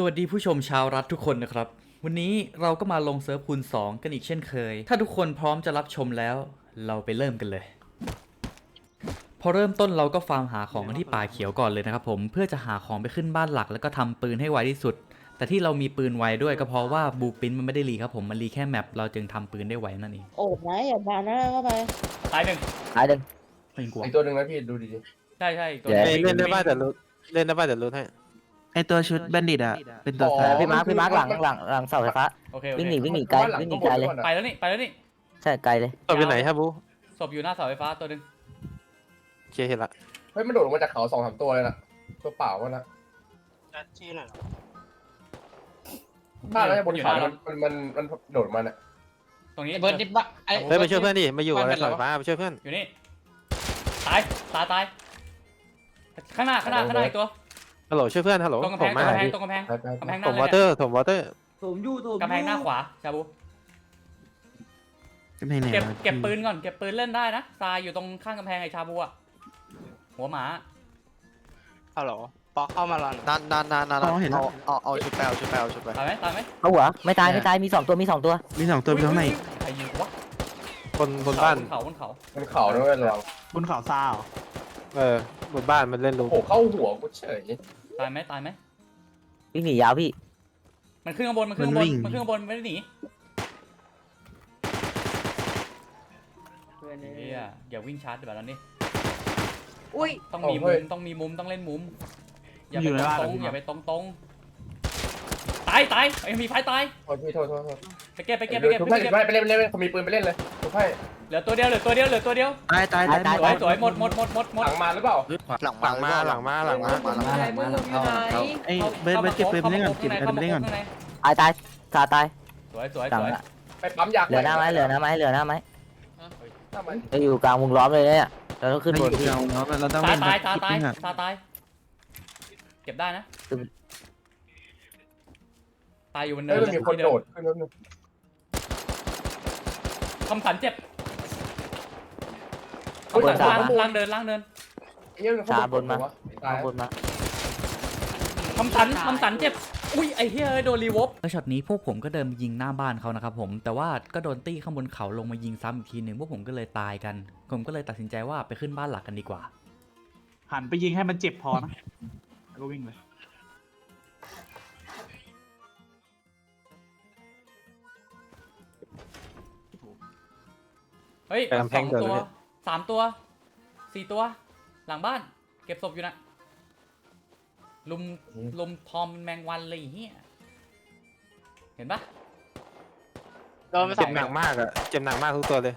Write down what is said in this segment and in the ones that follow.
สวัสดีผู้ชมชาวรัฐทุกคนนะครับ วันนี้เราก็มาลงเซิร์ฟคูณ 2 กันอีกเช่นเคย ถ้าทุกคนพร้อมจะรับชมแล้ว เราไปเริ่มกันเลย พอเริ่มต้นเราก็ฟาร์มหาของกันที่ป่าเขียวก่อนเลยนะครับผมเพื่อจะหาของไปขึ้นบ้านหลัก แล้วก็ทำปืนให้ไวที่สุด แต่ที่เรามีปืนไวด้วยก็เพราะว่าบูปินมันไม่ได้รีครับผมมันรีแค่แมปเราจึงทำปืนได้ไวนั่นเองโอ้ไหนอย่าพาหน้าเข้าไปตายหนึ่งหายเดินไม่กลัวอีกตัวหนึ่งนะพี่ดูดีใช่ใช่อีกตัวเดี๋ยวหเล่นึ่นงเล่นได้บ้างแต่รู้เล่นได้บ้างแต่รู้ให้ ไอตัวชุดแบนดิตอะเป็นตัวอ๋อแสบพี่มาร์คพี่มาร์คหลังหลังหลังเสาไฟฟ้าโอเคโอวิ่งเคหนีวิ่งหนีๆไกลบ้านหลังวิ่งหนีข้างบไกลนเลยก่อนนะไปแล้วนี่ไปแล้วนี่ใช่ไกลเลยตบอยู่ไหนครับบูศพอยู่หน้าเสาไฟฟ้าตัวหนึ่งเคลียร์เห็นละเฮ้ยมันโดดลงมาจากเขาสองสามตัวเลยนะตัวเปล่ามันนะถ้าแล้วบนเขามันมันมันมันโดดมาเนี่ยตรงนี้ไอ้เบิร์ดนี่บะไอ้ เฮ้ยไปช่วยเพื่อนดิมาอยู่อะไรบ้านเป็นสาไรยวะฟ้าไปช่วยเพื่อนอยู่นี่ตายตายตายข้างหน้าข้างหน้าข้างหน้าอีกตัว ฮัลโหลช่วยเพื่อนฮัลโหลตรงกำแพผงมตรมางกำแพงตรงกำแพง ไปไปกำแพงหผน้ามเลวอยเตอร์ผมวอเตอร์ผมอยู่ผมกำแพงหน้าขวาชาบูกำแพงไหนเก็บวะเก็บปืนก่อนเก็บปืนเล่นได้นะทรายอยู่ตรงข้างกำแพงไอ้ชาบูอะหัวหมาฮัลโหลปอกเข้ามาลันนานนานนานนานเอาเอาเอาชุดไปเอาชุดไปเอาชุดไปตายไหมตายไหมเอาหัวไม่ตายไม่ตายมีสองตัวมีสองตัวมีสองตัวมีตรงไหนใครยิงกูวะคนบนบ้าน บนเขาบนเขามันเขาด้วยเราบนเขาซาวเออบนบ้านมันเล่นลูโอ้กโหเข้าหัวกูเฉย ตายไหมตายไหมวิ่งหนียาวพี่ มันขึ้นข้างบนมันขึ้นข้างบนมันขึ้นข้างบนไม่ได้หนีเฮียอย่าวิ่งชาร์จแบบนั้นดิอุ้ยต้องมีมุมต้องมีมุมต้องเล่นมุมอย่าไปตรงๆอย่าไปตรง ตรงๆตายตายไอ้มีไฟตายโทษพี่โทษโทษโทษไปเก็บไปเก็บไปเก็บทุกไปท่านเก็บไปเล่นไปเล่นเขามีปืนไปเล่นเลยทุกท่านเหลือตัวเดียวเหลือตัวเดียวเหลือตัวเดียวตายตายตายสวยสวยหมดหมดหมดหมดหมหดลังมาหรือเปล่าหลังหลังมาหลังมาหลังมามาหลังไหนมามึงอยู่ไหนไอเบิร์ดเบิร์ดเก็บปืนไปเล่นก่อนเก็บปืนไปเล่นก่อนตายตายตายตายสวยสวยกลาสงวยละไปปั๊มยาเหลือหน้าไม้เหลือหน้าไม้เหลือหน้าไม้หน้าไม้จะอยู่กลางวงล้อมเลยเนี่ยเราต้องขึ้นไม่บอนยู่พี่เราเนาะเราต้องตาเล่ยนตายตายตายคิดอะตายตายเก็บได้นะ ตายอยู่บนเนิเฮ้ยนมันมีคนโดดขึ้นรถนึงคำสันเจ็บคำสันล่างล่างเดินล่างเดินไอ้เหี้ยมันเข้าบนวะตายข้างบนมา คำสันคำสันเจ็บ อุ้ยไอ้เฮ้ยโดนรีวอฟ แล้วช็อตนี้พวกผมก็เดินไปยิงหน้าบ้านเขานะครับผมแต่ว่าก็โดนตี้ข้างบนเขาลงมายิงซ้ำอีกทีหนึ่งพวกผมก็เลยตายกัน ผมก็เลยตัดสินใจว่าไปขึ้นบ้านหลักกันดีกว่า หันไปยิงให้มันเจ็บพอนะแล้วก็วิ่งเลย เฮ้ยไปกำแพสองงเดินตัวเลยสามตัวสี่ตัว หลังบ้าน เก็บศพอยู่นะลุมลุมทอมแมงวันเลยไอ้เฮียเห็นปะ โดนไปสเจ็อบงหนักมากอะเจ็บหนักมากทุกตัวเลย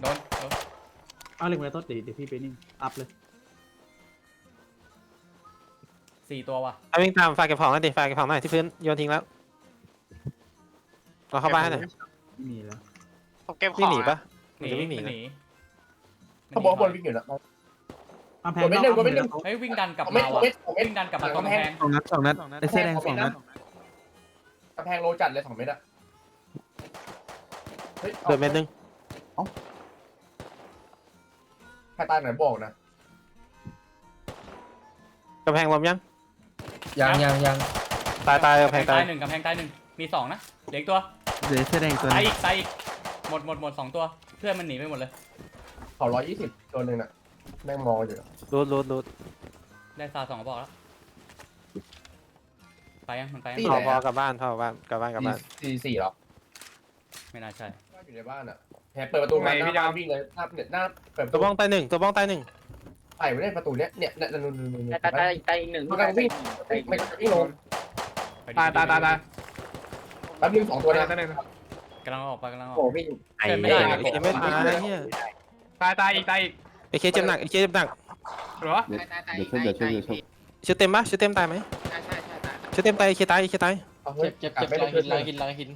โดนโดนเอาเล็งไว้ต้นเดี๋ยวเดี๋ยวพี่ไปนี่อัพเลยสี่ตัวว่ะเอาวิ่งตามไฟเก็บของหน่อยดิไฟเก็บของหน่อยที่พื้นโยนทิ้งแล้วเราเข้าบ้านให้หน่อยไม่มีแล้วผมเก็บขวิ่งองหนีปะ หนีมันจะวิ่งหนีมันนะ หนีข้างบนข้างบนวิ่งอยู่นะ กำแพงกดไม่หนึ่งกดไม่หนึ่งเฮ้ยวิ่งดันกลับเม็มาดว่ะเม็ดเม็ด วิ่งดันกลับมาตรงกำแพงสองนัดสองนัดไอเสื้อแดงสองนัดกำแพงโลจัดเลยสองเม็ดอะเฮ้ยเดินเม็ดนึงใครตายไหนบอกนะกำแพงลมยังยังยังยังตายตายกำกำแพแพงงตาตายยหนึ่งกำแพงตายหนึ่งมีสองนะเหลืออกตัวเหลือเสื้อแดงตัวตายนึงอีกตายอีกหมดหมดหมดสองตัว เพื่อนมันหนีไปหมดเลย เขาร้อยยี่สิบตัวหนึ่งน่ะแม่งมองอยู่รูดรูดรูดได้ซาสองกระบอกแล้ว ไปยังมันไปยังพอพอกลับบ้านพอกลับบ้านกลับบ้านกลับบ้านสี่สี่หรอไม่น่าใช่อยู่ในบ้านอะแหกเปิดประตูมาหน้าบ้านวิ่งเลยหน้าเนี่ยหน้าเปิดประตัตูวบ้องตายหนึ่งตัวบ้องตายหนึ่งไต่ไว้ในประตูเนี้ยเนี่ยเนี่ยนู่นนู่นนู่นตายตายตายอีกหนึ่งมันกำลังวิ่งไม่วิ่งลงไปดิตายตายตายตายแป๊บนึงสองตัวนะ กำลังออกไปกำลังออก โอ้วิ่งเกินไม่ได้ ไอ้เคไม่ตายเฮียตายตายอีกตายอีกไอ้เคเจ็บหนักไอ้เคเจ็บหนักหรอเดี๋ยวช่วยเดี๋ยวช่วยเดี๋ยวช่วยชุดเต็มปะชุดเต็มตายไหมใช่ใช่ใช่ตายชุดเต็มตายไอ้เคตายไอ้เคตายเอาเฮ้ยเจ็บเจ็บเจ็บไม่ลาได้ยหินลายหินลายหิน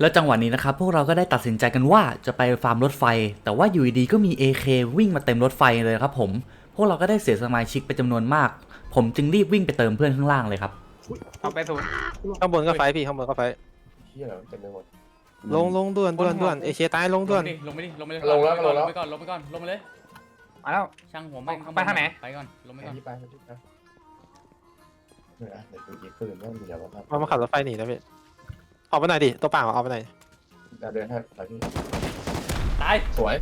แล้วจังหวะนี้นะครับ พวกเราก็ได้ตัดสินใจกันว่าจะไปฟาร์มรถไฟ แต่ว่าอยู่ดีๆก็มี AK วิ่งมาเต็มรถไฟเลยครับผม พวกเราก็ได้เสียสมาชิกไปจำนวนมาก ผมจึงรีบวิ่งไปเติมเพื่อนข้างล่างเลยครับเอาไปศูนย์ข้างบนก็ไฟพี่ข้างบนก็ไฟเฮียเต็มไปหมด ลงลงด่วนด่วนด่วนไอ้เคตายลงด่วนลงไปดิลงไปดิลงแล้วลงลงแล้วไปก่อนลงไปก่อนลงไปเลย มาแล้ว ช่างหัวแม่งข้างบนไปทางไหน ไปก่อนลงไปไปก่อนที่ไปไปที่ไปเดี๋ยวนะเดี๋ยวดูยิงปืนว่ามีอะไรบ้างครับมามาขับรถไฟหนีนะพี่ออกไปหน่อยดิตัวเปล่าเอาไปหน่อยเดี๋ยวเดินให้ไปพี่ตายสวย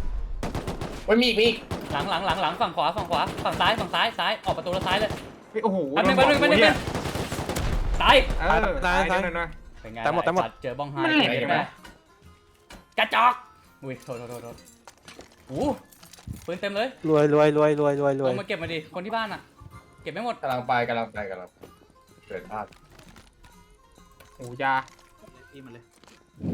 มันมีอีกมีอีกหลังหลังหลังหลังฝั่งขวาฝั่งขวาฝั่งซ้ายฝั่งซ้ายซ้ายออกประตูแล้วซ้ายเลยเฮ้ยโอ้โหแป๊บนึงแป๊บนึงแป๊บนึงแป๊บนึงตายเออตายหน่อยหน่อยเป็นไงตายหมดตายหมดสัตว์เจอบ้องไฮมันแหลกเห็นไหม กระจอกอุ้ยโทษโทษโทษโทษโอ้ปืนเต็มเลยรวยรวยรวยรวยรวยรลวยงมาเก็บมาดิคนที่บ้านอะ เก็บไม่หมดกำลังไปกำลังไปกำลังเกิดพลาดโอ้ยาตีมันเลย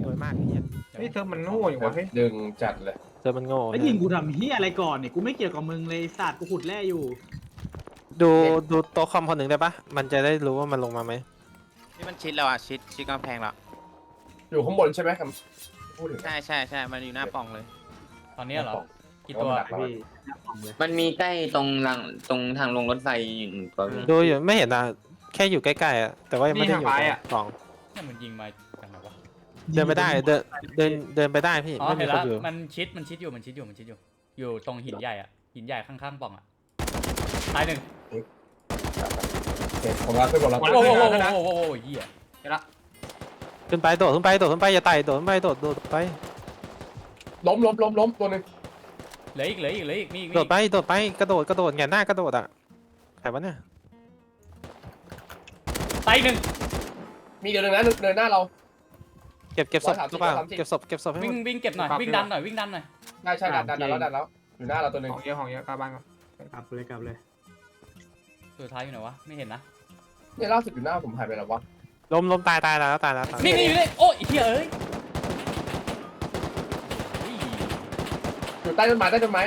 รวยมากไอ้เหี้ยเฮ้ยเธอมันโง่อยู่วะเฮ้ยดึงจัดเลยเจอมันโง่แล้วยิงกูทำเฮียอะไรก่อนเนี่ยกูไม่เกี่ยวกับมึงเลยศาสตร์กูขุดแร่อยู่ ดูดูโต๊ะคอมคนหนึ่งได้ปะมันจะได้รู้ว่ามันลงมาไหมนี่มันชิดแล้วอะชิดชิดกำแพงแล้วอยู่ข้างบนใช่ไหมคำ พูดถึงใช่ใช่ใช่มันอยู่หน้าปล่องเลย ตอนนี้เหรอ กี่ตัวเอามาดักพี่หน้าของเลยมันมีใกล้ตรงรางตรงทางลงรถไฟอยู่หนึ่งตัวพี่ดูอยู่ไม่เห็นนะแค่อยู่ใกล้ๆอะแต่ว่ายังไม่ได้อยู่กล่องเนี่ยมันยิงมาจากไหนวะ เดินไปได้เดินเดินเดินไปได้พี่อ๋อไม่เห็มีนคแล้นว อยู่มันชิด มันชิดอยู่ มันชิดอยู่ มันชิดอยู่ อยู่ตรงหินใหญ่อะหินใหญ่ข้างๆปล่องอะตายหนึ่งโอเคผมรับไปผมรับโอ้โหโอ้โหโอ้โหโอ้โหเหี้ยเดี๋ยวละ ขึ้นไปโดดขึ้นไปโดดขึ้นไปอย่าไต่โดดขึ้นไปโดดโดดไปล้มล้มล้มล้มตัวหนึงเหลืออีกเหลืออีกเหลืออีกมีอีกมีโดอีดกไปโดดไปกระโดดกระโดดแหงนหน้ากระโดดอะใครวะเนี่ยตายอีกหนึ่งมีเดี๋ยวหนึงนะเดินหน้าเรา เก็บเก็บศพร้อยสามสิบหรือเปล่าร้อยสามสิบเก็บศพเก็บศพให้หวิ่มงดวิ่งเก็บหน่อยวิ่งดันหน่อยวิ่งดันหน่อยได้ใช่ดันดันดันแล้วดันแล้วอยู่หน้าเราตัวหนึงของเยอะของเยอะกลับบ้านก่อนกลับเลยกลับเลย สุดท้ายอยู่ไหนวะไม่เห็นนะเนี่ยล่าสุดอยู่หน้าผมหายไปแล้ววะ ล้มล้มตายตายแล้วตายแล้วตายนี่นี่อยู่นี่โอ้ยเหี้ยเอ้ยอุ้ยอยู่ใต้ต้นไม้ใต้ต้นไม้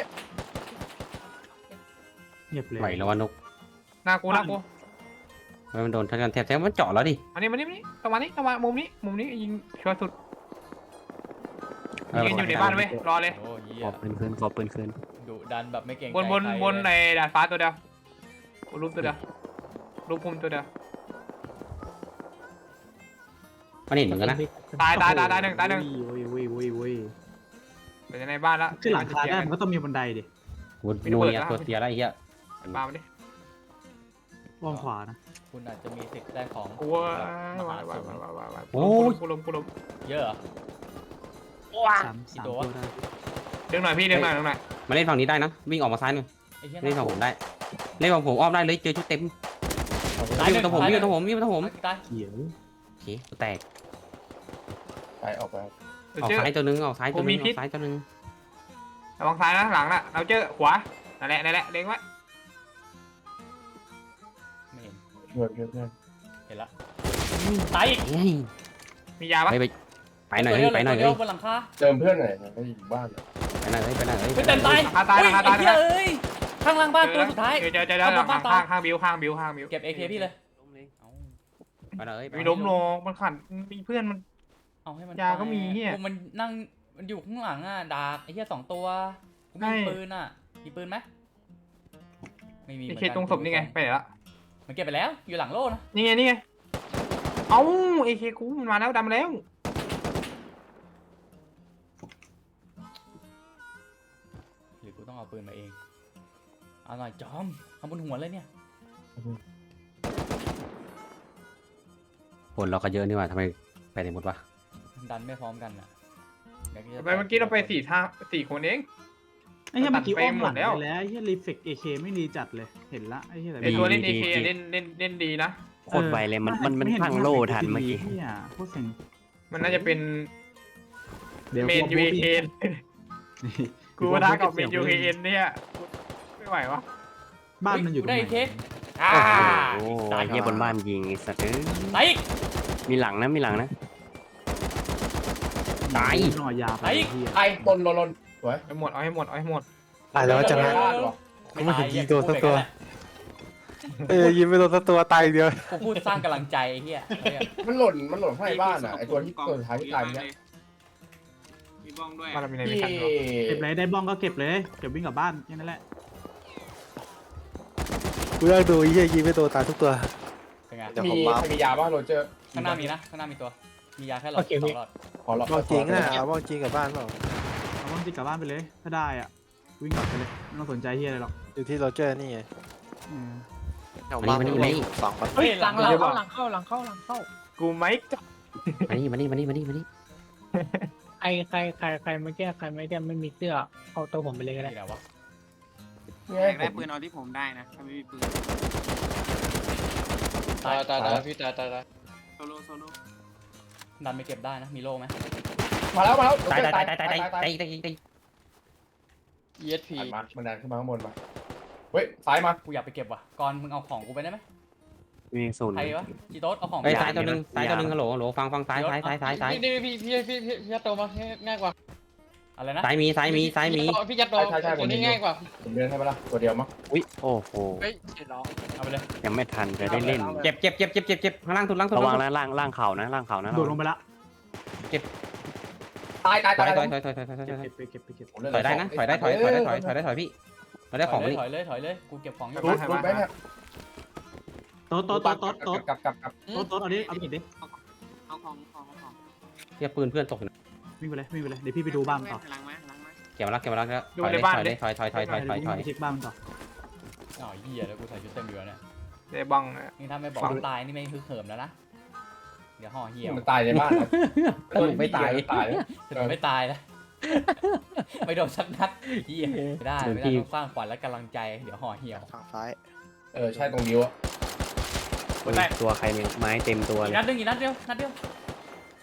เงียบเลยไหวแล้ววะนกหน้ากูหน้ากูมันโดนทันกันแทบแทบมันเจาะแล้วดิอันนี้มานี่มานี่ประมาณนี้ประมาณมุมนี้มุมนี้ยิงชัวร์สุดยืนอยู่ในบ้านเว้ยรอเลยโอ้เหี้ยขอปืนคืนขอปืนคืนดุดันแบบไม่เกรงใจบนบนใครบนเลในยดาดฟ้าตัวเดียวรูปตัวเดียวรูปพุ่มตัวเดียว มันเห็นเหมือนกันนะตายตายตายตายหนึ่งตายหนึ่ง โว้ยโว้ยโว้ยโว้ยเดี๋ยวในบ้านละขึ้นหลังคาได้มันก็ต้องมีบันไดดิวุ้นนูเนี่ยตัวเตียอะไรเงี้ยปามาดิว่องขวานะ คุณอาจจะมีสิทธิ์ได้ของกูว่าว้ายว้ายว้ายว้ายว้ายว้ายโอ้ย กูล้มกูล้มเยอะเหรอ สามกี่สามตัตัววได้ดึงหน่อยพี่ดึงหน่อยดึงหน่อยมาเล่นฝั่งนี้ได้นะ วิ่งออกมาซ้ายหน่อยไอ้เหี้ยเล่นฝั่งผมได้เล่นฝั่งผมอ้อมได้เลยเจอชุดเต็มตายวิ่งหนึ่มางตรงผมวิ่งมาตรงผมวิ่งมาตรงผมตายเขียวโอเคแตก ไปออกไปเดี๋ยวออกเจอ ซ้ายตัวนึงออกซ้ายตัวนึงผมมีอพิษอกซ้ายตัวนึงระวังซ้ายนะหลังน่ะเราเจอขวานั่นแหละนั่นแหละเล็งไว้ไม่เห็นเพื่อนเพื่อนเพื่อนเห็นละตายอีกเฮ้ยมียาปะไปไปไปหน่อยเฮ้ยไปหน่อยเดีเฮ้ยยวบนหลังคาเติมเพื่อนหน่อยไม่ได้อยู่บ้านอะไปหน่อยเฮ้ยไปหน่อยเฮ้ยเฮ้ยเต็มตายราคาตายอุ้ยราคาตายไอ้เหี้ยเอ้ยข้างล่างบ้านตัวสุดท้าย เจอเจอเจอเจอข้างบนบ้านข้างตายข้างบิวข้างบิวข้างบิวเก็บเอเคพี่เลยเอาไปหน่อยเฮ้ยไปหมีน่อยล้มลงมันขันมีเพื่อนมัน เอาให้มันยาก็มีเหี้ยโอ้มันนั่งมันอยู่ข้างหลังอะดากไอ้เหี้ยสองตัวกูใช่มีปืนอะมีปืนไหมไม่มีหไอมือนเคกันตรงศพนี่ไงไปไหนละมันเก็บไปแล้วอยู่หลังโล่นะนี่ไงนี่ไงเอ้าเอเคกูมันมาแล้วดำแล้วหรือกูต้องเอาปืนมาเองเอาหน่อยจอมทำบนหัวเลยเนี่ยคนเราก็เยอะนี่หว่าทำไมไปไหนหมดวะ ดันไม่พร้อมกันอะดี๋ยวจะไปเมื่อกี้เราไปสี่ท่าสี่คนเอง ไอ้เหี้ยเมื่อกี้ตัดไปอ้อมหลังหมดแล้ว ไปแล้วไอ้เหี้ยรีเฟกเอเคไม่รีจัดเลย เห็นละไอ้เหี้ยแต่ไอตัวเล่นเอเคเล่นเล่นเล่นดีนะ โคตรไวเลยมันมันมันพังโลทันเมื่อกี้เหี้ยโคตรเซ็งมันน่าจะเป็นดี๋ยวเมนยูกูเอพูดเผิดกูปะทะกับเมนยูเอ็นเนี่ยไม่ไหววะบ้านมันอยู่ตรงได้ไหเคนอ่าโอ้โหไอ้เหี้ยบนบ้านยิงไอ้สัตว์เอ้ยตายอีกมีหลังนะมีหลังนะ ตายหน่อยยาไปไอ้เหี้ยไอ้ตนลนลนสวยเอาให้หมดเอาให้หมดเอาให้หมดตายแล้วจังไม่นะพลาดหรอไม่ไม่ตายเห็นยิงเหี้ยโดนสักตัวพูดไปเออยิงไปโดนสักตัวตายอีกเดียวกูพูดสร้างกำลังใจไอ้เฮียเหี้ยมันหล่นมันหล่นข้างในบ้านอะไอ้ตัวที่ตัวสุดท้ายที่ตายเนี่ยมีบ้องด้วยบ้านเรามีอะไรที่ไม่ทันหรอเก็บเลยได้บ้องก็เก็บเลยเก็บวิ่งกลับบ้านแค่นั้นแหละกูอยากดูไอ้เหี้ยยิงไปโดนตายทุกตัว เป็นไงเดี๋ยวมีผมมาใครมียาบ้างโรเจอร์ข้างหน้ามีนะข้างหน้ามีตัว มียาแค่หลอดสองหลอดขอหลอดบอกจริงอะเอาบอกจริงกับบ้านเปล่าเอาบ้องติดกลับบ้านไปเลยถ้าได้อะวิ่งกลับไปเลยไม่ต้องสนใจเฮียอะไรหรอกอยู่ที่โรเจอร์นี่ไงอืมแถวมาบ้านนี่มานี่มานี่ สองปะเฮ้ยหลังเราเข้าหลังเข้าหลังเข้าหลังเข้า กูไม่มานี่มานี่มานี่มานี่มานี่ใครใครใครใครไม่แก้ใครไม่แก้ไม่มีเสื้อเอาตัวผมไปเลยก็ได้ที่ไหนวะเนี่ยอยากผได้มปืนเอาที่ผมได้นะถ้าไม่มีปืนตายตายตายพี่ตายตายตายโซโล่โซโล่ ดันไปเก็บได้นะ มีโล่ไหมมาแล้วมาแล้วตายตายตายตายตายตายตายตายตาย ESP มามันดันขึ้นมาข้างบนมาเฮ้ยซ้ายมากูอยากไปเก็บว่ะก่อนมึงเอาของกูไปได้ไหมมีศูนย์ ใครวะจีโต๊ดเอาของไอ้ยไปซ้ายตัวหนึงซ้ายตัวหนึงฮัลโหลฮัลโหลฟังฟังซ้ายซ้ายซ้ายซ้ายซ้ายนี่พี่พี่พี่พี่พี่ยัดโตมาง่ายกว่า อะไรนะซ้ายมีซ้ายมีซ้ายมีพี่ยัดโตใช่ใช่ผม นี่ง่ายกว่าผมเดินให้ไปละตัวเดียวมั้งอุ้ยโอ้โหเฮ้ยเห็นน้อง เอาไปเลยยังไม่ทันจะได้เล่น เจ็บเจ็บเจ็บเจ็บเจ็บเจ็บข้างล่างสุดล่างสุดระวังนะล่างล่างเข่านะล่างเข่านะโดดลงไปละตายตายถอตายยถอยถอยถอยถอยถอยถอยเก็บไปเก็บไปเก็บ ถอยได้นะถอยได้ถอยถอยได้ถอยถอยได้ถอยพี่ถอยได้ของถมาอยนี่เลยถอยเลยถอยเลยกูเก็บของอยู่รูดรูดไปเนี่ยโต๊ะโต๊ะโต๊ะโต๊ะโต๊ะกลับกลับกลับโต๊ะโต๊ะเอาดิเอาไปเห็นดิเอาของของของ เฮียปืนเพื่อนตกอยู่นะ วิ่งไปเลยวิ่งไปเลยเดี๋ยวพี่ไปดูบ้านมันต่อหลังมาหลังมา เก็บมาแล้วเก็บมาแล้วถอยเลยถอยเลยถอยถอยถอยถอยถอยถอยไปเช็คบ้านมันต่ออ๋อเหี้ยแล้วกูใส่ชุดเต็มอยู่แล้วเนี่ยเดบังอะ นี่ถ้าไม่บอกว่าตายนี่ไม่ฮึกเหิมแล้วนะเดี๋ยวห่อเหี่ยวมันตายในบ้านสรุปไม่ตายตายสรุปไม่ตายนะไม่โดนสักนัดเหี้ยไม่ได้ไม่ได้ต้องสร้างขวัญและกำลังใจเดี๋ยวห่อเหี่ยวฝั่งซ้ายเออใช่ตรงนิ้วอะตัวใครเนี่ยไม้เต็มตัวอีกเลยนัดหนึงอีกนัดเดียวนัดเดียว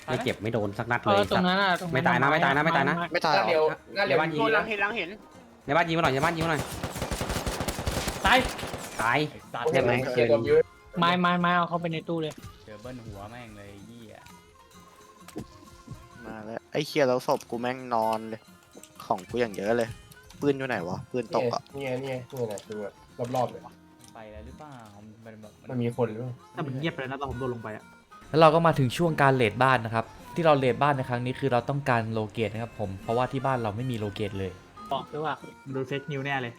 ไม่เจ็บไม่โดนสักนัดเอเลยอตรงนั้นอะตรงไม่ตายนะไม่ตายนะไม่ตายนะ ไม่ตายหน้าเหรเดียวอหน้าเดียวเดี๋ยวบ้านยิงโดนหลังเห็นหลังเห็นในบ้านยิงมาหน่อยในบ้านยิงมาหน่อยตายตายไอ้สัตโอว์เคใช่ไหม เจอตัวนิ้วไม้ไม้ไม้เอาเข้าไปในตู้เลย เจอเบิ้ลหัวแม่งเลยเหี้ยมาแล้วไอ้เคียแล้วศพกูแม่งนอนเลย ของกูอย่างเยอะเลยปืนอยู่ไหนวะปืนตกอะนี่ไงนี่ไงนี่ไงดูรอบๆเลยไปแล้วหรือเปล่ามันแบบมันมีคนหรือเปล่าแต่มันเงียบไปแล้วนะตอนผมโดดลงไปอะ แล้วเราก็มาถึงช่วงการเลดบ้านนะครับ ที่เราเลดบ้านในครั้งนี้คือเราต้องการโลเกตนะครับผม เพราะว่าที่บ้านเราไม่มีโลเกตเลย บอกด้วยว่ามันโดนเฟกนิวแน่เลย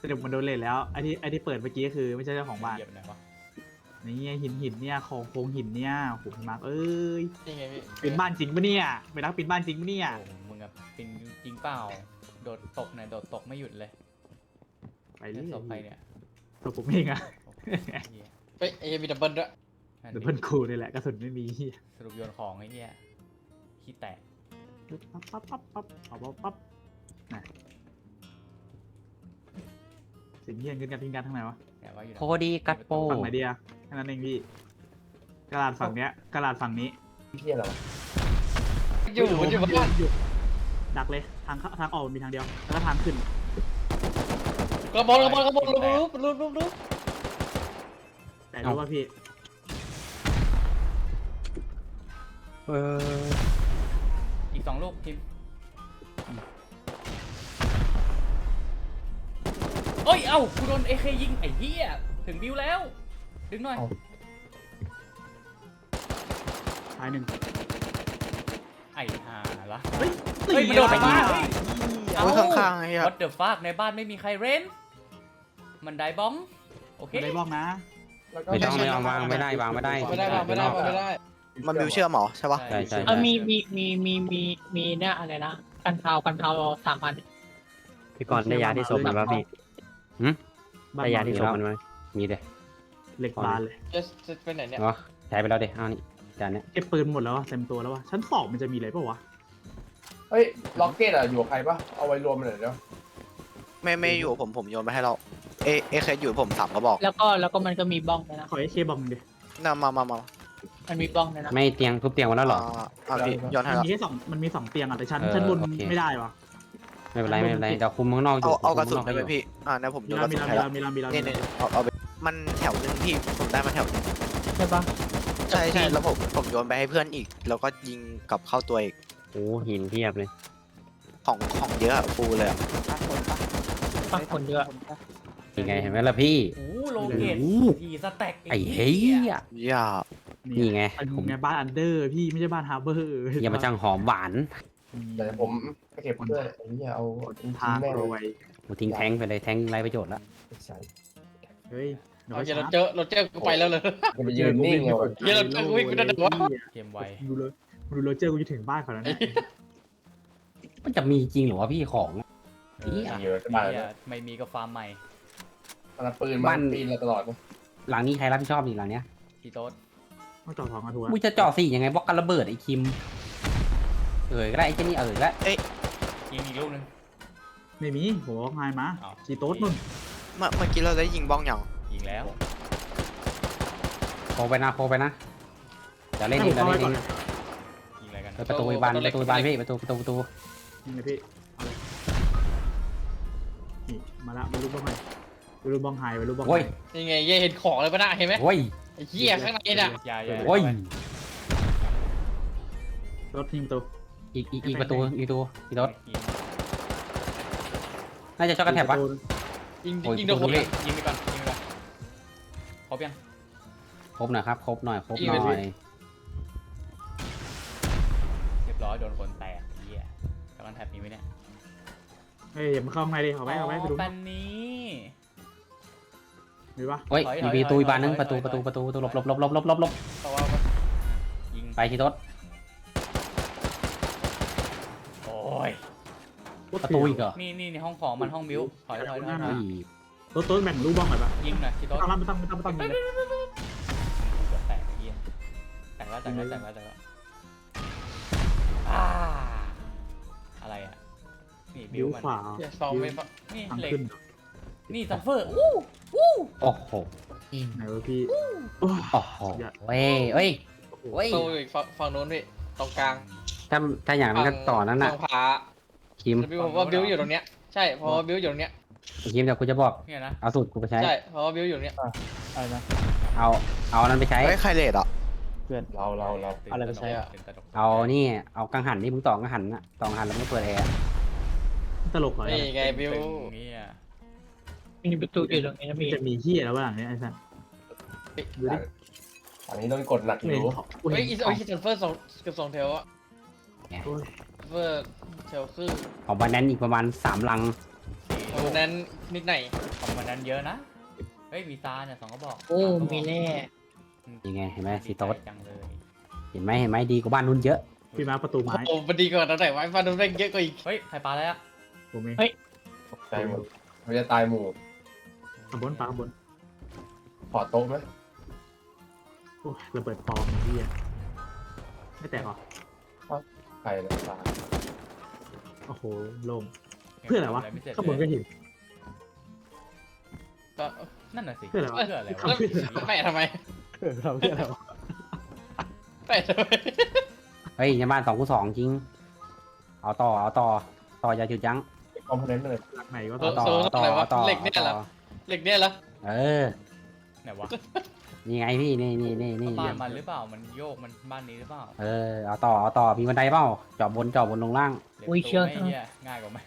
สรุปมันโดนเลทแล้วไอ้ที่ไอ้ที่เปิดเมื่อกี้ก็คือไม่ใช่เจ้าของบ้านเหยียบไหนวะนี่ไงหินหินเนี่ยของโครงหินเนี่ยโอ้โหพี่มาร์คเอ้ยนี่ไงพี่ปีนบ้านจริงปะเนี่ยเป็นนักปีนบ้านจริงปะเนี่ยโอ้โหมึงอะเป็นจริงเปล่า โดดตกหน่อยโดดตกไม่หยุดเลยไปเรื่เล่อนยศพใครเนี่ยตัวผมเองอะโอ้โหเหี้ยเฮ้ยเอมีดับเบิลด้วย นั่นเดี๋ยวดิเพิ่นคูนี่แหละกระสุนไม่มีสรุปโยนของไอ้เหี้ยขี้แตกปั๊บปั๊บปั๊บปั๊บปั๊บปั๊บน่ะสิ่งเฮี้ยนขึ้นกันทิ้งกันทั้งไหนวะแต่ว่าอยู่ไหนโคดีกัดโปฝั่งไหนดีอะแค่นั้นเองพี่กระดาษฝั่งเนี้ยกระดาษฝั่งนี้เที่ยอะไรวะอยู่อยู่บ้านดักเลยทางเข้าทางออกมีทางเดียวแล้วก็ทางขึ้นกระบอกกระบอกกระบอกรูปรูปรูปรูปรูปแต่รู้ว่าพี่ เอออีกสองลูกทีมโอ้ย เอ้ากูโดนเอเคยิง ไอ้เหี้ย ถึงบิวแล้ว ดึงหน่อยท้ายหนึ่งไอ้ห่าละ เฮ้ยเฮ้ยมันโดดไปมาเฮ้ย โอ้ยข้างๆไอ้เหี้ย What the fuck ในบ้านไม่มีใครเรน มันได้บ้อง โอเค ไม่ได้บอกนะ แล้วก็ไม่ต้องไม่ต้องวางไม่ได้วางไม่ได้ไม่ได้วางไม่ได้วางไม่ได้ มันบิวเชื่อมเหรอใช่ปะใช่ใช่ เออมีมีมีมีมีมีเนี่ยอะไรนะกันเทากันเทาสามพัน พี่กรณ์ได้ยาที่ศพมันป่ะพี่บ้านได้ยาที่ศพเรามันไหมมีเด้เหล็กบานเลยจะจะไปไหนเนี่ยเหรอใช้ไปแล้วเด้อ้าวนี่จานเนี้ยเก็บปืนหมดแล้ววะเต็มตัวแล้ววะชั้นสองมันจะมีอะไรเปล่าวะเฮ้ยล็อกเก็ตอะอยู่กับใครปะเอาไว้รวมมันหน่อยเดี๋ยวไม่ไม่อยู่ผมผมโยนไปให้เราเอเอเคอยู่ผมสามกระบอกแล้วก็แล้วก็มันก็มีบ้องด้วยนะขอไอ้เคบอกหนึ่งดิน่ามามามา มันมีบ้องด้วยนะไม่เตียงทุบเตียงมาแล้วเหรออ่าอ่าพี่ย้อนให้มันเรามีแค่สองมันมีสองเตียงอะแต่ชั้นเออชั้นบนโอเค ไม่ได้วะ ไม่เป็นไรไม่เป็นไรเดี๋ยวคุมข้างนอกอเอายู่เอากระสุนคุมไปข้างนอกไหมให้อยู่พี่ อ่าเนี่ยผมโยมีนกลาระมีสุนลาให้มีแล้ลาวมีลามีลานี่นี่เอาเอาไปมันแถวหนึ่งพี่ผมได้มาแถวหนึงใช่ปะใช่ใช่แล้วผมผมโยนไปให้เพื่อนอีก แล้วก็ยิงกลับเข้าตัวอีกโอ้หินเพียบเลย ของของเยอะอะฟูเลยอะปักคนเยอะยังไงเห็นไหมล่ะพี่ โอ้โหโลเกตโอ้โหกี่สแต็กไอ้เฮียอย่า นี่ไงเป็นผม ไงบ้านอันเดอร์ พี่ไม่ใช่บ้านฮาร์เบอร์อย่ามาจังหอมหวานเดี๋ยวผมไปเก็บเพื่อนไอ้เนี่ยเอาทางแม่งรเลวยยกูทิ้งแท้งไปเลยแท้งไรประโยชน์ละใส่เฮ้ยเดี๋ยวเอาไปเจอชาร์จเจอเราเจอกูไปแล้วเลยจะไปยืนนิ่งเอาเดี๋ยวเราจะวิ่งกูจะเดือดเกมไวดูเลยดูโรเจอร์กูจะถึงบ้านเขาแล้วเนี่ยมันจะมีจริงเหรอวะพี่ของ เออเยอะจะมาเหี้ยไม่มีก็ฟาร์มใหม่ มันปืนมับ้านนปีนเราตลอดนะหลังนี้ใครรับผิดชอบอีกหลังเนี้ยทีโต๊ด ต้องจอดสองกระถูกมึงจะเจาะสี่ยังไงบล็อกกันระเบิดไอ้คิม เอ่ยก็ได้ไอ้เจนี่เอ่ยก็ได้ยิงอีกลูกหนึง ไม่มีผมเอาไฮมาอ้าวชีโต๊ดมึงเมื่อเมื่อกี้เราได้ยิงบ้องอย่างยิงแล้วโคไปนะโคไปนะ เดี๋ยวเล่นเองเดี๋ยวเล่นเองยิงอะไรกันเออประตูบานประตูบานพี่ประตูประตูประตูนี่เลยพี่เอาเลยนี่มาละมาลุ้นบ้องไฮมาลุ้นบ้องไฮมาลุ้นบ้องไฮโอ้ยยังไงเย่เห็นของเลยปะน่ะเห็นไหมโอ้ยไอ้ เหี้ยข้างในน่ะอย่าอย่าโอ้ยรถทิ้งประตูอีกอีกอีกประตูอีกประตูอีกรถยิงน่าจะช็อกกันแถบวะยิงโอ้ยยิงโดนประตูคนพี่ยิงไปก่อนยิงไปก่อนครบยังครบหน่อยครับครบหน่อยครบอีกหไปน่ดิอยเรียบร้อยโดนคนแตกเหี้ยกำลังแท็บนี้ไหมเนี่ยเฮ้ยอย่ามาเข้าข้างในดิเอาไว้เอาไว้ไปดูปันนี้ มีปะโอ้ยถอยมีถอยประตูอีกบานนึงถอยประตูถอยประตูประตูประตูหลบหลบหลบหลบหลบหลบหลบเพราะว่ายิงไปที่รถโอ้ยประตูอีกเหรอนี่นี่ในห้องของมันห้องบิวถอยถอยถอยถอยอุ้ยรถโต๊ดแบ่งรูปบ้องหน่อยปะยิงหน่อยทีไม่โต๊ดต้องรับไม่ต้องไม่ต้องไม่ต้องยิงเลยเกือบแตกไอ้เหี้ยแตกแล้วแตกแล้วแตกแล้วแตกแล้วอ่าอะไรอะนี่บิบิ้ววมันขวาเหี้ยสองเมตรนี่ทางเหล็กขึ้นนี่ซันเฟอร์อู้อู้ โอ้โหไหนวะพี่โอ้ยโอ้โหเว้ยเอ้ยเว้ยโซ่อีกฝั่งฝั่งโน้นพี่ตรงกลางถ้าถ้าอย่างนั้นก็ต่อนั้นน่ะฝั่งผาคิมบิวผมว่าบิวอยู่ตรงเนี้ยใช่เพราะว่าบิวอยู่ตรงเนี้ยคิมเดี๋ยวกูจะบอกเนี่ยนะเอาสูตรกูไปใช้ ใช่เพราะว่าบิวอยู่ตรงเนี้ยอะไรนะเอาเอานั้นไปใช้เฮ้ยใครเลดอะเราเราเราตื่นอะไรตไปนกใช้อะตื่นตระหนกเอานี่เอากังหันนี่มึงต่อกังหันน่ะต่อกังหันแล้วมึงเปิดแอร์ตลกเหรอนี่ไงบิวตึงเนี่ย มีประตูอยู่ตรงนี้นะมีพี่จะมีเฮียแล้วบ้างเนี่ยไอ้สัส ดูดิ อันนี้โดนกดหนักอเห็นยู่ของเฮ้ยเห็อีนโอ้ยเซนเฟอร์สองเกือบสองเทลอะโอ้ยเฟอร์เทลครึ่งของบันนั้นอีกประมาณสามลังตรงนั้นนิดหน่อยของมันนั้นเยอะนะ เฮ้ยมีตาเนี่ยสองกระบอกโอ้สากระบกมีแน่ ยังไงเห็นไหมสีโต๊ดจังเลย เห็นไหมเห็นไหมดีกว่าบ้านนู้นเยอะพี่มาประตูไม้โอ้มันดีกว่าตอนไหนวะฟันโดนแม่งเยอะกว่าอีกเฮ้ยใครปลาอะไรอะผมเองตายหมดเราจะตายหมู่ ข้างบนปลาข้างบนขอโต๊ะไหมโอ้ยระเบิดปลอมเฮียไม่แตกหรอใครเลยตายโอ้โหโล่งเพื่ออะไรวะม่เสร็จข้างบนก็เห็นก็นั่นน่ะสิเพื่ออะไรวะ เพื่ออะไรครัวะบแปะทำไมเราเพื่ออะไรวะแปะทำไมเฮ้ยในบ้านสองคูสองจริง เอาต่อเอาต่อ ต่ออย่าหยุดยั้งคอมโพเนนต์เลยหลักไหนก็เอาต่อต่อเอาต่อเอาต่อเหล็กเนี่ยเหรอ เหล็กเนี่ยเหรอเออ ไหนวะนี่ไงพี่นี่นี่นี่นี่บ้านมันหรือเปล่ามันโยกมันบ้านนี้หรือเปล่าเออเอาต่อเอาต่อมีบันไดเปล่าเจาะบนเจาะบนลงล่างเรียกประตูไม่เหี้ยง่ายกว่าไหม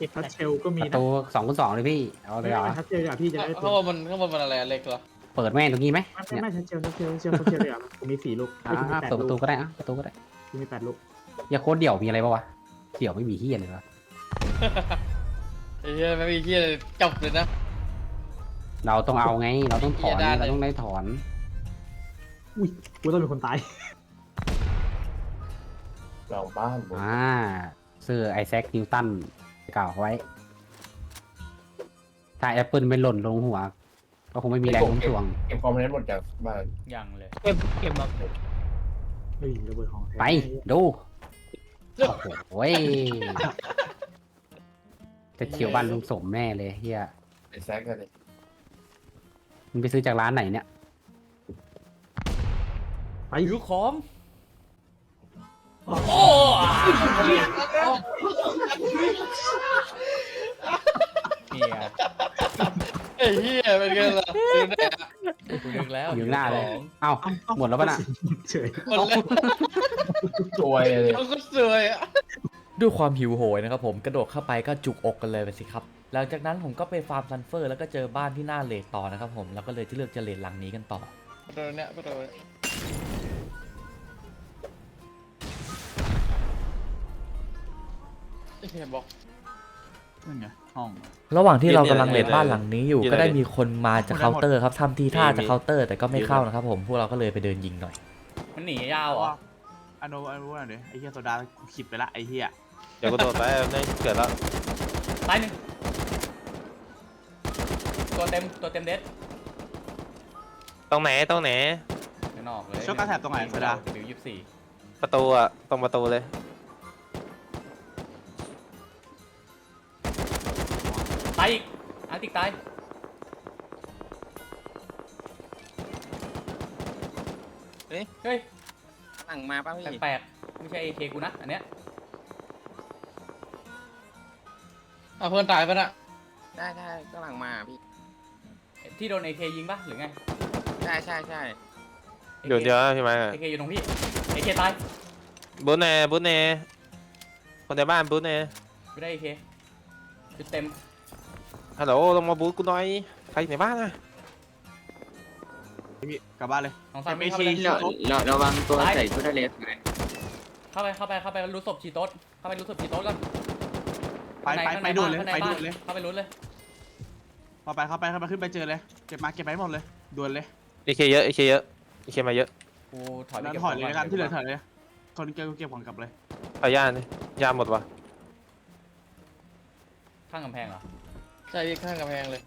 ติดทัชเชลก็มีประนะตูสองคูสองเลยพี่เอาเลไม่ยเหรอไม่ทัชเชลอะพี่จะได้ตัข้างวบนมันข้างบนมันอะไรอะเหล็กเหรอเปิดแม่งตรงนี้ไหมไม่เนี่ยไม่ทัชเชลทัชเชลทัชเชลทัชเชลเลยอะผมมีสี่ลูกอ่าไม่มีแปดเปิดประตูลูกก็ได้อะประตูก็ได้ผมมีแปดลูกอย่าโคตรเดี่ยวมีอะไรปะวะเดี่ยวไม่มีเฮียเลยวะไอ้เหี้ยไม่มีเหี้ยเลยจบเลยนะ เราต้องเอาไง เราต้องถอนเหี้ยได้เลยเราต้องได้ถอน อุ้ยกูต้องเป็นคนตาย หลังบ้านผมอ่าเสื้อไอแซคนิวตันกล่าวเอาไว้ ถ้าแอปเปิลไม่หล่นลงหัว ก็คงไม่มีแรงโน้มถ่วง เก็บคอมโพเนนต์หมดจากบ้านยังเลย เก็บเก็บมาเฮ้ยระเบิดของแท้ไป ดู โอ้โหเว้ยจะเฉียวบ้านลุงสมแน่เลยเฮียไอ้แซกกันเลย มึงไปซื้อจากร้านไหนเนี่ย ไปหิวของ เนี่ยไอ้เหี้ยเป็นไงล่ะดูแน่กูนึกแล้วอยู่หน้าเลย ของเอ้าหมดแล้วป่ะน่ะ เฉยคนเล่นสวยเลยเขาก็สวยอะด้วยความหิวโหยนะครับผมกระโดดเข้าไปก็จุกอกกันเลยไปสิครับ หลังจากนั้นผมก็ไปฟาร์มซันเฟอร์ แล้วก็เจอบ้านที่น่าเลทต่อนะครับผมแล้วก็เลยที่เลือกจะเลทหลังนี้กันต่อประตูเนี่ยประตูเนี่ยไอ้เหี้ยบอกนั่นไงห้อง ระหว่างที่เรากำลังเลดบ้านหลังนี้อยู่ ก็ได้มีคนมาจะเคาน์เตอร์ครับทำทีท่าจะเคาน์เตอร์แต่ก็ไม่เข้านะครับผมพวกเราก็เลยไปเดินยิงหน่อย มันหนียาวเหรออนุอนุอะไรเดี๋ยวไอ้เหี้ยโซดาขิดไปละไอ้เหี้ยเดี๋ยวกูโดดไปไม่เกิดแล้วตายหนึ่งโก ตัวเต็มตัวเต็มเด็ดตรงไหนตรงไหน ข้างนอกเลยชกกระแถบตรงไหนเวลาหรือยี่สิบสี่ประตูอะตรงประตูเลย ตายอีกอาร์ติกตายเฮ้ย เฮ้ยสั่งมาป่ะพี่แปลกๆไม่ใช่เอเคกูนะอันเนี้ยอะเพื่อนตายปะน่ะได้ได้ก็หลังมาพี่ ที่โดนเอเคยิงปะหรือไงใช่ใช่ใช่เดี๋ยวเดี๋ยวพี่ไม้เอเคอยู่ตรงพี่เอเคตายบูธเน่บูธเน่คนในบ้านบูธเน่ไม่ได้เอเคจุดเต็มฮัลโหลลงมาบูธกูหน่อยใครอยู่ในบ้านอะพี่กลับบ้านเลย น้องซันไม่เข้าชี้ไปเลยระระวังตัวใส่ชุดทะเลสหน่อยเข้าไปเข้าไปเข้าไปรู้ศพชีโต๊ดเข้าไปรู้ศพชีโต๊ดก่อนไปไปข้างไปในด่วนเลยข้างในไปบ้าด่วนเลยเข้าไปรู้เลย เข้าไปเข้าไปเข้าไปขึ้นไปเจอเลย เก็บมาเก็บไปให้หมดเลยด่วนเลยเอเคเยอะเอเคเยอะเอเคมาเยอะกูถอยไปแล้วเก็บถอยเลยขงแล้วกันที่เหลือถอยเลย คนเก็บเก็บของกลับเลยขอย่านดิยาหมดวะข้างกำแพงเหรอใช่พี่ข้างกำแพงเลย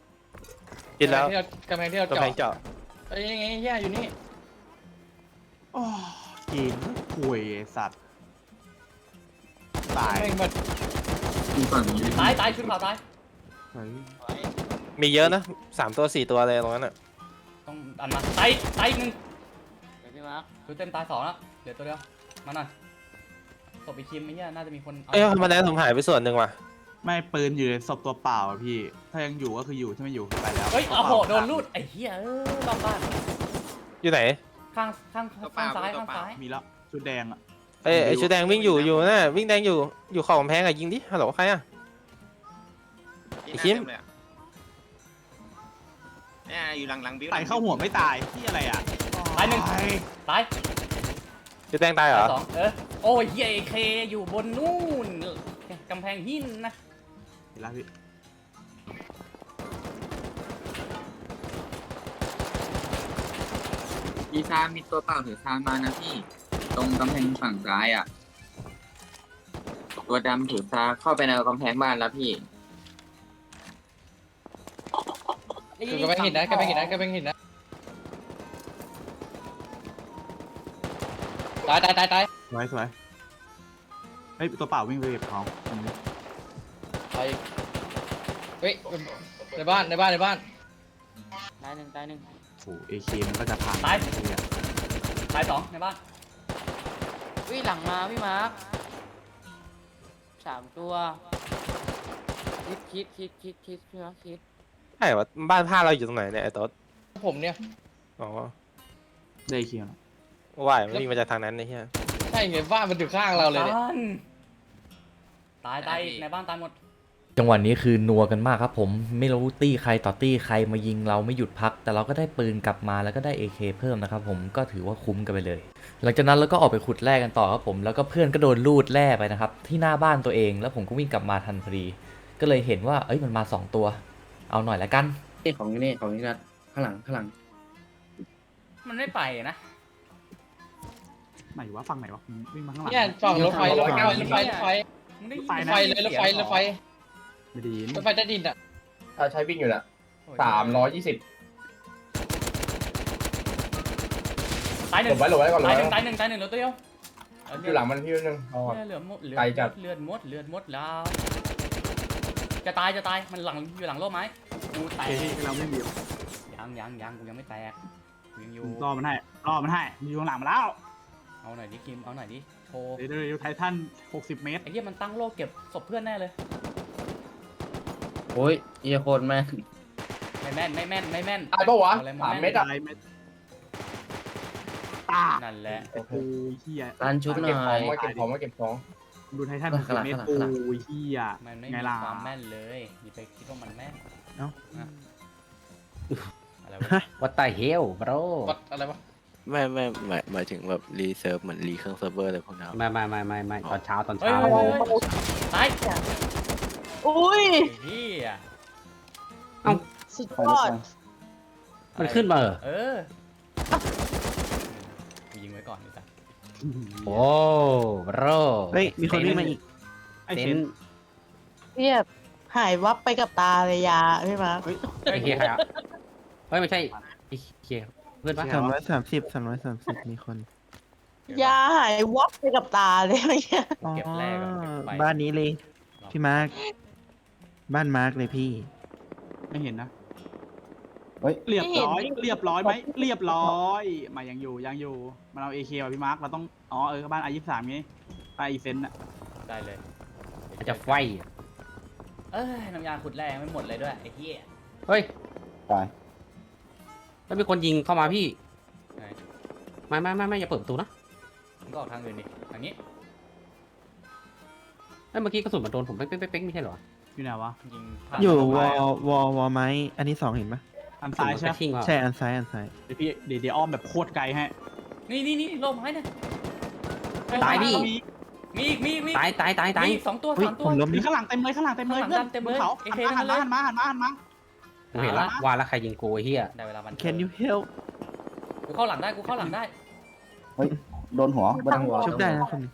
กินแล้วกำพงที่เรากำแพงที่เรากำแพงเจาะเจาะเอ้ยยังไงแย่อยู่นี่โอ้กินห่วยไอ้สัตว์ตายกำแพงหมดฝั่งนี้ตายตายชุดขาวตายเฮ้ย มีเยอะนะสามตัวสี่ตัวเลยตรงนั้นอะต้องอันมาตายตายอีกหนึ่งพี่มาร์คดูเต็มตายสองแล้วเหลือตัวเดียวมาหน่อยศพไปคิมไอ้เหี้ยน่าจะมีคนเอ้ยธรรมดาผมหายไปส่วนหนึ่งว่ะไม่ปืนอยู่ในศพตัวเปล่าอะพี่ ถ้ายังอยู่ก็คืออยู่ถ้าไม่อยู่คือไปแล้วเฮ้ยตัวโอ้โหเปล่าโดนลูดไอ้เหี้ยเออรอบบ้านอยู่ไหนข้างข้างข้างซ้ายข้างซ้ายมีแล้วชุดแดงอะเอ้ยไอชุดแดงวิ่งอยู่อยู่นะวิ่งแดงอยู่อยู่ขอบกำแพงอะยิงดิฮัลโหลใครอะไอ้คิม เนี่ยอยู่หลังหลังบิ้วไต่เข้าหัวไม่ตายที่อะไรอะตายหนึ่งตายตายชุดแดงตายเหรตาอยสองเออโอ้ยเหี้ยเอเคอยู่บนนู่นกำแพงหินนะเห็นแล้วพี่ดีซามีตัวเปล่าถือซามานะพี่ ตรงกำแพงฝั่งซ้ายอะ ตัวดำถือซาเข้าไปในกำแพงบ้านแล้วพี่ คือกำแพงหินนะกำแพงหินนะกำแพงหินนะตายตายตายตายสวยสวยเฮ้ยตัวเปล่าวิ่งไปเก็บของอันนี้ตายอีกเฮ้ยในบ้านในบ้านในบ้านตายหนึ่งตายหนึ่ง โอ้เอเคมันก็จะพังตายเลยอะตายสองในบ้านวิ่งหลังมาพี่มาร์คสามตัว คิดคิดคิดคิดคิดพี่มาร์คคิด ใช่วะบ้านผ้าเราอยู่ตรงไหนเนี่ยไอ้ต๊ดผมเนี่ยอ๋อได้เคแล้วว่ายมันวิ่งมาจากทางนั้นไอ้เหี้ยใช่ไงบ้านมันอยู่ข้างเราเลยเนี่ยตายตายตายในบ้านตายหมด จังหวะนี้คือนัวกันมากครับผมไม่รู้ตี้ใครต่อตี้ใครมายิงเราไม่หยุดพัก แต่เราก็ได้ปืนกลับมาแล้วก็ได้ AK เพิ่มนะครับผมก็ถือว่าคุ้มกันไปเลย หลังจากนั้นเราก็ออกไปขุดแร่กันต่อครับผมแล้วก็เพื่อนก็โดนลูดแร่ไปนะครับที่หน้าบ้านตัวเองแล้วผมก็วิ่งกลับมาทันพอดี ก็เลยเห็นว่าเอ้ยมันมาสองตัว เอาหน่อยละกัน นี่ของนี่ของนี่นัดข้างหลังข้างหลังมันไม่ไปนะไหนวะฝั่งไหนวะอืมวิ่งมาข้างหลัง เนี่ยฝั่งรถไฟรถไฟรถไฟรถไฟมึงได้ยินไปรถนะไฟเลยรถไฟรถไฟไม่ได้ยินรถไฟใต้ดินอะถ้าใช้วิ่งอยู่น่ะโอ้ยสามร้อยยี่สิบตายหหลนึ่งบไว้หลบไว้ก่อนหลบตายหไว้นึ่งตายหนึ่งตายหนึ่งเหลือตัวเดียวอยู่หลังมันพี่นึงอ๋อเหลือหมดเหลือไกลจัด เลือดหมดเลือดหมดแล้ว จะตายจะตายมันหลังอยู่หลังโลกไม้กูแตโอกเคเราไม่มียังยังยังกูยังไม่แตกกูยังอยู่รอมันให้รอมันให้มันอยู่ข้างหลังมาแล้วเอาหน่อยดิคิมเอาหน่อยดิโชว์เดี๋ยวเดี๋ยวเดี๋ยวไททัน60 เมตรไอ้เหี้ยมันตั้งโลกเก็บศพเพื่อนแน่เลยโอ้ยเอียโคตรแม่งไม่แม่นไม่แม่นไม่แม่นตายปะวะออะไรสามแนเมตรอะตายเม็ดตานั่นแหละโอ้ยเฮียร้านชุดหน่เก็บขอองยมาเก็บของมาเก็บของ ดูไททันข้างหลั60งเมตรข้างหลังโอ้ข้างหลังยเฮียมันไม่ไงมีล่ะ ความแม่นเลยอย่าไปคิดว่ามันแม่นเอ้านะอะไรวะวัดไตเฮลบรวัดอะไรวะไม่ไม่หมายหมายถึงแบบรีเซิร์ฟเหมือนรีเครื่องเซิร์ฟเวอร์อะไรพวกนั้นไม่ไม่ไม่ไม่ไม่ตอนเช้าตอนเฮ้ยเช้าเฮ้ยเฮ้ยเฮ้ยตายอุ้ยไอ้เหี้ยสุดยอดมันขึ้นมาเหรอเออ โอ้บรเฮ้ย มีคนวิ่งมาอีก ไอ้เซเซนนเรียบหายวับไปกับตาเลยยาพี่มาร์คเฮ้ยไอ้เฮียใครอะเฮ้ยไม่ใช่ไอ้เฮียเพื่อนปะสามร้อยสามสิบสามร้อยสามสิบมีคนยาหายวับไปกับตาเลยเมื่อกี้เก็บแรกก่อนเก็บไปบ้านนี้เลย พี่มาร์คบ้านมาร์คเลยพี่ ไม่เห็นนะ เฮ้ย เรียบร้อย เรียบร้อยไหมเรียบร้อยมายังอยู่ยังอยู่มันเอาเอเคว่ะพี่มาร์คเราต้องอ๋อเออบ้านไอยี่สามไงบ้านอีเซนอะได้เลยมันจะไฟอะเอ้ยน้ำยาขุดแร่ยังไม่หมดเลยด้วยไอ้เหี้ยเฮ้ยตาย แล้วมีคนยิงเข้ามาพี่ไหนไม่ไม่ไม่ไม่อย่าเปิดประตูนะมันก็ออกทางอื่นดิทางนี้เอ้ยเมื่อกี้กระสุนมันโดนผมเป๊กเป๊กเป๊กเป๊กไม่ใช่เหรออยู่ไหนวะยิงผ่านอยู่เข้าวไปอวอวอไม้ อันนี้สองเห็นปะ อันซ้ายใช่ไหมชิงว่ะใช่อันซ้ายอันซ้ายเดี๋ยวพี่เดี๋ยวเดี๋ยวอ้อมแบบโคตรไกลให้นี่นี่นี่โลไม้เนี่ยตายพี่มีอีกมีอีกมีอีกตายตายตายตายมีอีกสองตัวเฮ้ยสามตัผว มล้มมีนี่ข้างหลังเต็มเลยข้างหลังเต็มเลยข้างหลังเพื่อนเต็มเลยบนเขา AK หันมาทั้งนั้นเลยหันมาหันมาหันมาหันมากูเห็นละว่าแล้วใครยิงกูไอ้เหี้ยได้เวลามัน Can you help กูเข้าหลังได้กูเข้าหลังได้โดนหัวโดนหัวชุบได้นะคนนี้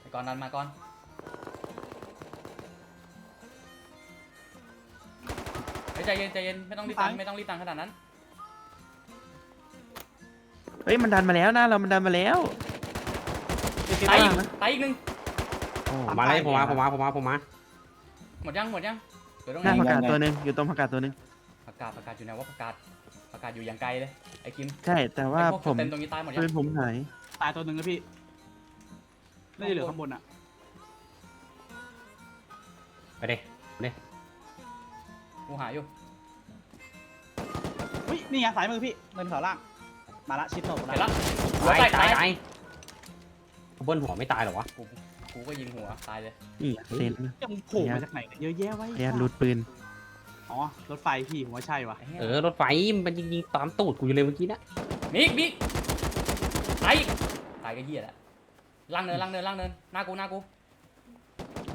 ไปก่อนนั้นมาก่อน ใจเย็นใจเย็นไม่ต้องรีบตันไม่ต้องรีบตันขนาดนั้นเฮ้ยมันดันมาแล้วหน้าเรามันดันมาแล้วตายอีกตายอีกหนึ่งโอ้ผมมาเลยผมมาผมมาผมมาผมมาหมดยังหมดยังเดี๋ยวต้องหน้าไหนผักกาดตัวหนึ่งอยู่ตรงผักกาดตัวหนึ่งประกาศประกาศอยู่ไหนว่าประกาศประกาศอยู่อย่างไกลเลยไอ้คิมใช่แต่ว่าไอ้พวกผมเต็มตรงนี้ตายหมดยัปืงนผมหายตายตัวหนึ่งนะพี่น่าจะเหลือข้างบนอะไปเด้กูหาอยู่ เฮ้ยนี่ไงสายมือพี่เนินเขาล่าง มาละชิดโหนกเห็นละ หัวตายแตกตาตาย ยตายเบิ้ลหัวไม่ตายเหรอวะกูกูก็ยิงหัวตายเลยนี่อะเซนยังโผล่มาจากไหนเนี่ยเยอะแยะไว้พยายามรูดปืน อ๋อรถไฟพี่ผมว่าใช่วะไอ้เหี้ยเออรถไฟมันยิงยิงตามตูดกูอยู่เลยเมื่อกี้นะมีอีกมีอีกตายอีกตายก็เหี้ยแหละล่างเนินล่างเนินล่างเนินหน้ากูหน้ากู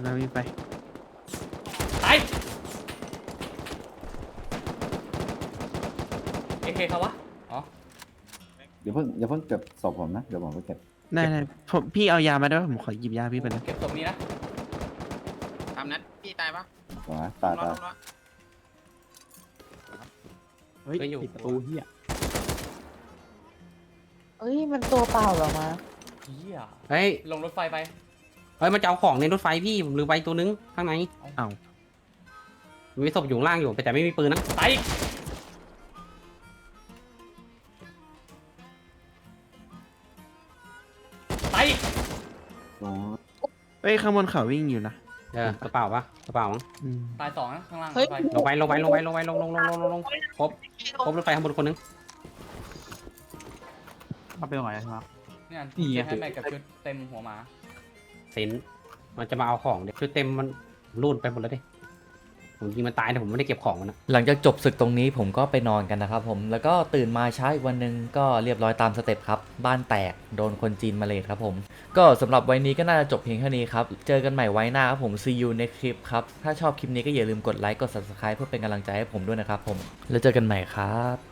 เรามีไปตาย เอเคเขาวะอ๋ออย่าเพิ่งอย่าเพิ่งเก็บศพผมนะ เดี๋ยวผมไปเก็บได้ได้ผมพี่เอายามาได้ปะผมขอหยิบยาพี่ไปเลยเก็บศพนี้นะทำนัดพี่ตายปะหัวตายรอตายรอเฮ้ยปิดประตูเฮียเอ้ย มันตัวเปล่าเหรอมาเหี้ยเฮ้ย ลงรถไฟไป เฮ้ยมันจะเอาของในรถไฟพี่ผมลืมไปตัวนึงข้างในเอ้ามีศพอยู่ข้างล่างอยู่แต่ไม่มีปืนนะตายอีก ตายอีกอ๋อเฮ้ยข้างบนเขาวิ่งอยู่นะเออกระเป๋าปะกระเป๋ามั้งอืมตายสองนะข้างล่างเฮ้ยรถไฟลงไปลงไปลงไปลงไปลงลงลงลงลงลงครบครบรถไฟข้างบนคนนึงมาเป็นตรงไหนครับ เนี่ยนี่ไง ให้แม็กกับชุดเต็มหัวหมาเซนมันจะมาเอาของเด็กชุดเต็มมันรูดไปหมดแล้วดิ ผมยิงมันตายแต่ผมไม่ได้เก็บของมันนะหลังจากจบศึกตรงนี้ผมก็ไปนอนกันนะครับผมแล้วก็ตื่นมาเช้าอีกวันหนึ่งก็เรียบร้อยตามสเต็ปครับ บ้านแตกโดนคนจีนมาเลยครับผม ก็สำหรับไว้นี้ก็น่าจะจบเพียงเท่านี้ครับ เจอกันใหม่ไว้หน้าครับผม see you ในคลิปครับ ถ้าชอบคลิปนี้ก็อย่าลืมกดไลค์กด subscribe เพื่อเป็นกำลังใจให้ผมด้วยนะครับผมแล้วเจอกันใหม่ครับ